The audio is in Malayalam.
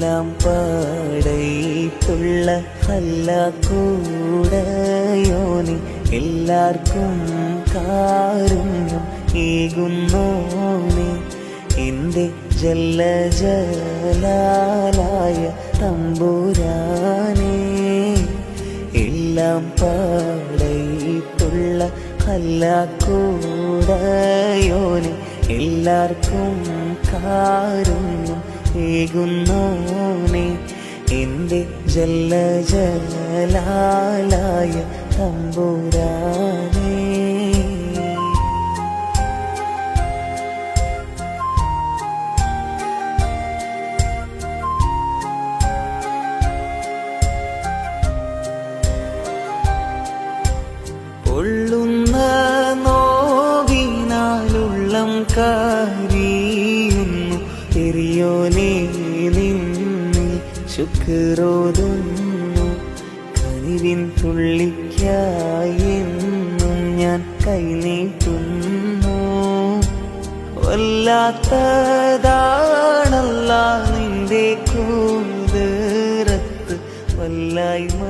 എല്ലാം പാടയിട്ടുള്ള അല്ല കൂടയോനി എല്ലാവർക്കും കാരുണ്യം ഏകുന്നോനെ ജല്ല ജലാലായ തമ്പുരാനേ എല്ലാം പാടയിട്ടുള്ള അല്ല കൂടയോനി എല്ലാവർക്കും കാരുണ്യം ഏകുന്നോനെ എന്റെ ജല്ല ജലാലായ തമ്പുരാനേ. പൊള്ളുന്ന നോവിനാലുള്ളം കാരിയുന്നു. എറിയോനെ നിന്നിൽ ശുക്രോതുന്നു. കനിവിൻ തുള്ളിക്കായെന്നും ഞാൻ കൈനീട്ടുന്നു. വല്ലാത്തതാണല്ല നിന്റെ കൂതറത്ത് വല്ലായ്മ